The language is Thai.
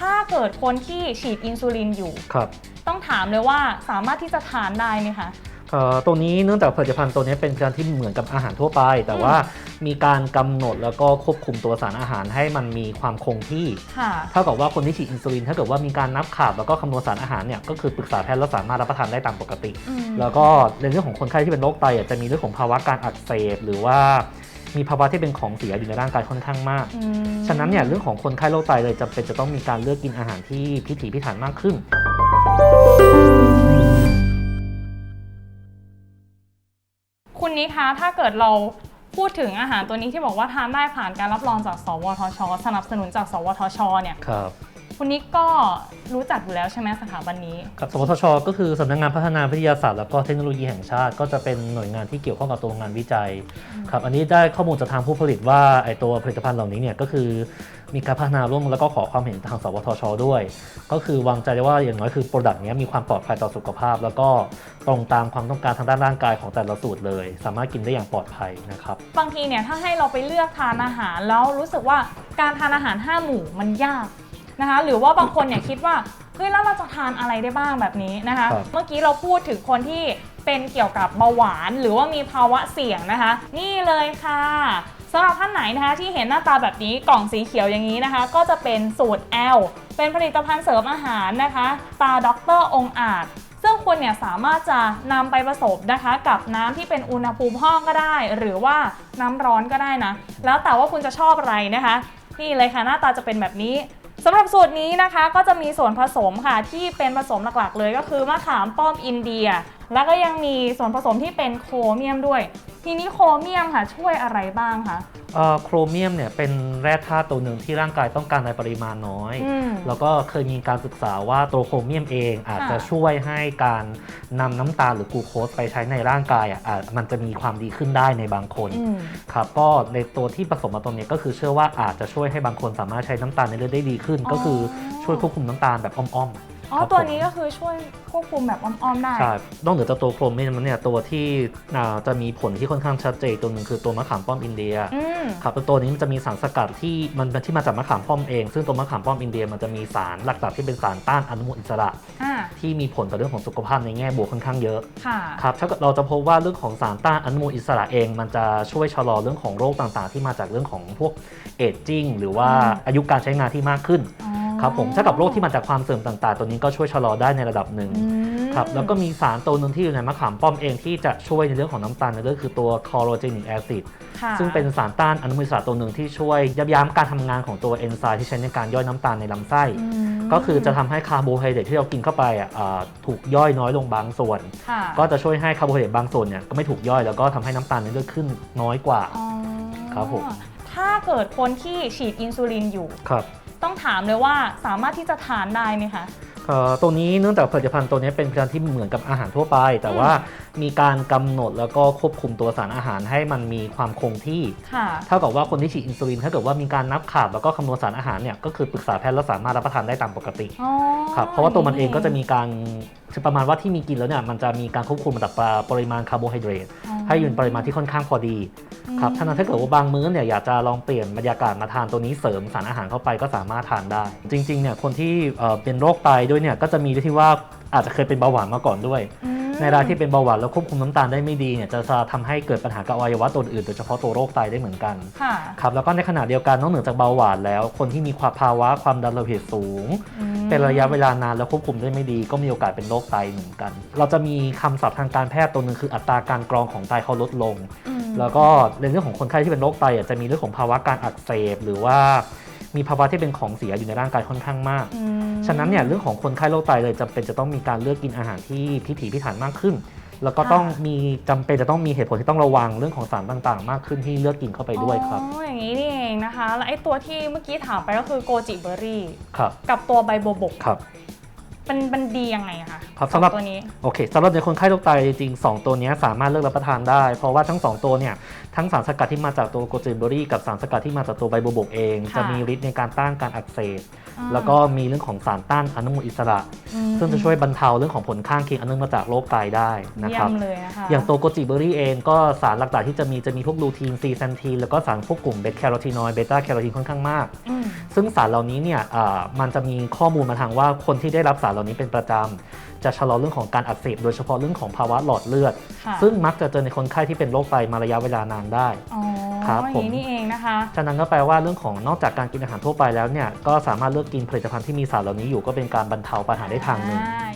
ถ้าเกิดคนที่ฉีดอินซูลินอยู่ ครับต้องถามเลยว่าสามารถที่จะทานได้ไหมคะ เอ่อตัวนี้เนื่องจากผลิตภัณฑ์ตัวนี้เป็นการที่เหมือนกับอาหารทั่วไป แต่ว่ามีการกำหนดแล้วก็ควบคุมตัวสารอาหารให้มันมีความคงที่ ค่ะ เท่ากับว่าคนที่ฉีดอินซูลินถ้าเกิดว่ามีการนับขาบแล้วก็คำนวณสารอาหารเนี่ยก็คือปรึกษาแพทย์แล้วสามารถรับประทานได้ตามปกติ อืม แล้วก็ในเรื่องของคนไข้ที่เป็นโรคไตอะจะมีเรื่องของภาวะการอักเสบหรือว่า มีภาวะที่เป็นของเสียอยู่ในร่างกายค่อนข้างมากอืมฉะนั้นเนี่ยเรื่องของคนไข้โรคไตเลยจำเป็นจะต้องมีการเลือกกินอาหารที่พิถีพิถันมากขึ้น คุณนิคะถ้าเกิดเราพูดถึงอาหารตัวนี้ที่บอกว่าทานได้ผ่านการรับรองจาก สวทช สนับสนุนจาก สวทช เนี่ยครับ คุณนิกก็รู้จักอยู่แล้วใช่ไหมสถาบันนี้ครับสวทช ก็คือสำนักงานพัฒนาวิทยาศาสตร์และก็เทคโนโลยีแห่งชาติ ก็จะเป็นหน่วยงานที่เกี่ยวข้องกับตัวงานวิจัยครับอันนี้ได้ข้อมูลจากทางผู้ผลิตว่าไอตัวผลิตภัณฑ์เหล่านี้เนี่ยก็คือมีการพัฒนาร่วมแล้วก็ขอความเห็นทางสวทช ด้วย ก็คือวางใจได้ว่าอย่างน้อยคือโปรดักต์นี้ยมีความปลอดภัยต่อสุขภาพ แล้วก็ตรงตามความต้องการทางด้านร่างกายของแต่ละสูตรเลย สามารถกินได้อย่างปลอดภัยนะครับบางทีเนี่ยถ้าให้เราไปเลือกทานอาหารแล้วรู้สึกว่าการทานอาหารห้าหมู่มันยาก นะคะ หรือว่าบางคนเนี่ยคิดว่าเฮ้ยแล้วเราจะทานอะไรได้บ้างแบบนี้นะคะ ครับ เมื่อกี้เราพูดถึงคนที่เป็นเกี่ยวกับเบาหวาน หรือว่ามีภาวะเสี่ยงนะคะ นี่เลยค่ะสำหรับท่านไหนนะคะที่เห็นหน้าตาแบบนี้กล่องสีเขียวอย่างนี้นะคะ ก็จะเป็นสูตร L เป็นผลิตภัณฑ์เสริมอาหารนะคะ ตาด็อกเตอร์องอาจ ซึ่งคุณเนี่ยสามารถจะนำไปผสมนะคะ กับน้ำที่เป็นอุณหภูมิห้องก็ได้ หรือว่าน้ำร้อนก็ได้นะ แล้วแต่ว่าคุณจะชอบอะไรนะคะ นี่เลยค่ะหน้าตาจะเป็นแบบนี้ สำหรับสูตรนี้นะคะก็จะมีส่วนผสมค่ะที่เป็นผสมหลักๆ เลยก็คือมะขามป้อมอินเดีย แล้วก็ยังมีส่วนผสมที่เป็นโครเมียมด้วย ทีนี้โครเมียมค่ะช่วยอะไรบ้างคะ เอ่อโครเมียมเนี่ยเป็นแร่ธาตุตัวหนึ่งที่ร่างกายต้องการในปริมาณน้อย อืมแล้วก็เคยมีการศึกษาว่าตัวโครเมียมเองอาจจะค่ะช่วยให้การนำน้ำตาลหรือกลูโคสไปใช้ในร่างกายอะอาจมันจะมีความดีขึ้นได้ในบางคนอืม ครับก็ในตัวที่ผสมมาตรงนี้ก็คือเชื่อว่าอาจจะช่วยให้บางคนสามารถใช้น้ำตาลในเลือดได้ดีขึ้นอ๋อก็คือช่วยควบคุมน้ำตาลแบบอ้อมๆ อ๋อ ครับตัวผมนี้ก็คือช่วยควบคุมแบบอ้อมๆได้ ใช่นอกเหนือจากตัวโครเมียมแล้วเนี่ยตัวที่อ่าจะมีผลที่ค่อนข้างชัดเจนตัวหนึ่งคือตัวมะขามป้อมอินเดีย อืม ครับตัวนี้มันจะมีสารสกัดที่มันเป็นที่มาจากมะขามป้อมเอง ซึ่งตัวมะขามป้อมอินเดียมันจะมีสารหลักๆที่เป็นสารต้านอนุมูลอิสระ อ่า ที่มีผลต่อเรื่องของสุขภาพในแง่บวกค่อนข้างเยอะค่ะ ครับถ้าเกิดเราจะพบว่าเรื่องของสารต้านอนุมูลอิสระเอง มันจะช่วยชะลอเรื่องของโรคต่างๆ ที่มาจากเรื่องของพวกเอจจิ้งหรือว่าอืม อายุการใช้งานที่มากขึ้น อ๋อ ครับผมถ้ากับโรคที่มาจากความเสื่อมต่าง ๆ ตัวนี้ก็ช่วยชะลอได้ในระดับหนึ่งอืมครับแล้วก็มีสารตัวหนึงที่อยู่ในมะขามป้อมเองที่จะช่วยในเรื่องของน้ำตาลในเรื่องคือตัวคอโรเจนิกแอซิดค่ะซึ่งเป็นสารต้านอนุมูลอิสระตัวหนึ่งที่ช่วยยับยั้งการทำงานของตัวเอนไซม์ที่ใช้ในการย่อยน้ำตาลในลำไส้อืมก็คือจะทำให้คาร์โบไฮเดรตที่เรากินเข้าไปอะอ่าถูกย่อยน้อยลงบางส่วนค่ะก็จะช่วยให้คาร์โบไฮเดรตบางส่วนเนี่ยก็ไม่ถูกย่อยแล้วก็ทำให้น้ำตาลในเลือดขึ้นน้อยกว่าอ๋อครับผมถ้าเกิดคนที่ฉีดอินซูลินอยู่ครับ ต้องถามเลยว่าสามารถที่จะทานได้ไหมคะ เอ่อตัวนี้เนื่องจากผลิตภัณฑ์ตัวนี้เป็นผลิตภัณฑ์ที่เหมือนกับอาหารทั่วไป แต่ว่ามีการกำหนดแล้วก็ควบคุมตัวสารอาหารให้มันมีความคงที่ค่ะ เท่ากับว่าคนที่ฉีดอินซูลินถ้าเกิดว่ามีการนับขาบแล้วก็คำนวณสารอาหารเนี่ยก็คือปรึกษาแพทย์แล้วสามารถรับประทานได้ตามปกติอ๋อครับเพราะว่าตัวมันเองก็จะมีการคือประมาณว่าที่มีกินแล้วเนี่ยมันจะมีการควบคุมระดับปริมาณคาร์โบไฮเดรตอ๋อให้อยู่ในปริมาณที่ค่อนข้างพอดี ครับฉะนั้นถ้าเกิดว่าบางมื้อเนี่ยอยากจะลองเปลี่ยนบรรยากาศมาทานตัวนี้เสริมสารอาหารเข้าไปก็สามารถทานได้ จริงๆเนี่ยคนที่เอ่อเป็นโรคไตด้วยเนี่ยก็จะมีที่ว่าอาจจะเคยเป็นเบาหวานมาก่อนด้วยอืมในรายที่เป็นเบาหวานแล้วควบคุมน้ำตาลได้ไม่ดีเนี่ยจะทำให้เกิดปัญหากับอวัยวะตัวอื่นโดยเฉพาะตัวโรคไตได้เหมือนกันค่ะครับแล้วก็ในขณะเดียวกันนอกเหนือจากเบาหวานแล้ว คนที่มีความภาวะความดันโลหิตสูงอืมเป็นระยะเวลานานแล้วควบคุมได้ไม่ดี ก็มีโอกาสเป็นโรคไตเหมือนกัน เราจะมีคำศัพท์ทางการแพทย์ตัวหนึ่งคืออัตราการกรองของไตเขาลดลงอืม แล้วก็ในเรื่องของคนไข้ที่เป็นโรคไตอะจะมีเรื่องของภาวะการอักเสบหรือว่ามีภาวะที่เป็นของเสียอยู่ในร่างกายค่อนข้างมากอืมฉะนั้นเนี่ยเรื่องของคนไข้โรคไตเลยจำเป็นจะต้องมีการเลือกกินอาหารที่พิถีพิถันมากขึ้น แล้วก็ต้องมีจำเป็นจะต้องมีเหตุผลที่ต้องระวังเรื่องของสารต่างๆ มากขึ้นที่เลือกกินเข้าไปด้วยครับอ๋ออย่างนี้นี่เองนะคะ แล้วไอ้ตัวที่เมื่อกี้ถามไปก็คือโกจิเบอร์รี่ครับกับตัวใบโบวบกครับมันมันดียังไงอะคะ ครับสองสำหรับตัวนี้ โอเคสำหรับในคนไข้โรคไตจริงๆ2ตัวเนี้ยสามารถเลือกรับประทานได้ เพราะว่าทั้ง 2 ตัวเนี่ยทั้งสารสกัดที่มาจากตัวโกจิเบอรี่กับสารสกัดที่มาจากตัวใบบัวบกเอง ค่ะจะมีฤทธิ์ในการต้านการอักเสบอ่า แล้วก็มีเรื่องของสารต้านอนุมูลอิสระ อืมซึ่งจะช่วยบรรเทาเรื่องของผลข้างเคียงอันเนื่องมาจากโรคไตได้นะเยี่คยรับ มเลยนะคะอย่างตัวโกจิเบอรี่เองก็สารหลักๆที่จะมีจะมีพวกลูทีนซีแซนทีนแล้วก็สารพวกกลุ่มเบต้าแคโรทีนอยด์เบต้าแคโรทีนค่อนข้างมาก อืม ซึ่งสารเหล่านี้เนี่ยอ่ามันจะมีข้อมูลมาทางว่าคนที่ได้รับสารเหล่านี้เป็นประจำ จะชะลอเรื่องของการอักเสบโดยเฉพาะเรื่องของภาวะหลอดเลือด ค่ะซึ่งมักจะเจอในคนไข้ที่เป็นโรคไตมาระยะเวลานานได้ อ๋อครับอย่างผมนี้นี่เองนะคะ ฉะนั้นก็แปลว่าเรื่องของนอกจากการกินอาหารทั่วไปแล้วเนี่ยก็สามารถเลือกกินผลิตภัณฑ์ที่มีสารเหล่านี้อยู่ก็เป็นการบรรเทาปัญหาได้ทางหนึ่ง อ่า